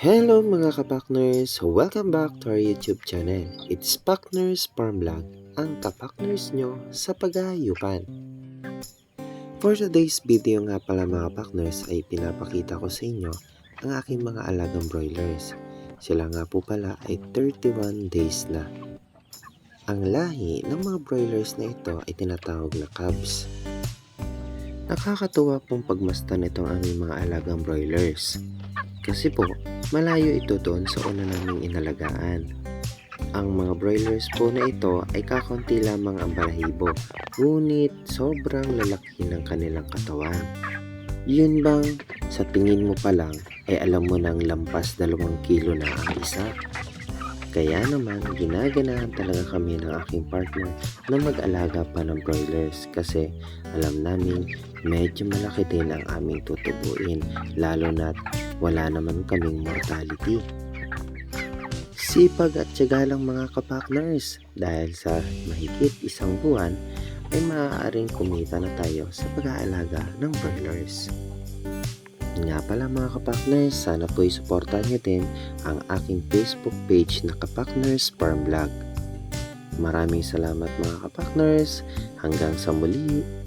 Hello mga kapakners! Welcome back to our YouTube channel. It's Pakners Farm Vlog, ang kapakners nyo sa pag-aayupan. For today's video nga pala mga pakners ay pinapakita ko sa inyo ang aking mga alagang broilers. Sila nga po pala ay 31 days na. Ang lahi ng mga broilers na ito ay tinatawag na Cubs. Nakakatuwa pong pagmastan itong aming mga alagang broilers. Kasi po, malayo ito doon sa una naming inalagaan. Ang mga broilers po na ito ay kakonti lamang ang balahibo, ngunit sobrang lalaki ng kanilang katawan. Yun bang sa tingin mo pa lang ay alam mo nang lampas dalawang kilo na ang isa? Kaya naman, ginaganahan talaga kami ng aking partner na mag-alaga pa ng broilers kasi alam namin medyo malaki din ang aming tutubuin lalo na't wala naman kaming mortality. Sipag at tiyaga lang mga kapakners dahil sa mahigit isang buwan ay maaaring kumita na tayo sa pag-aalaga ng broilers. Nga pala mga kapakners, sana po'y suportahan nyo din ang aking Facebook page na Kapakners Farm Vlog. Maraming salamat mga kapakners. Hanggang sa muli.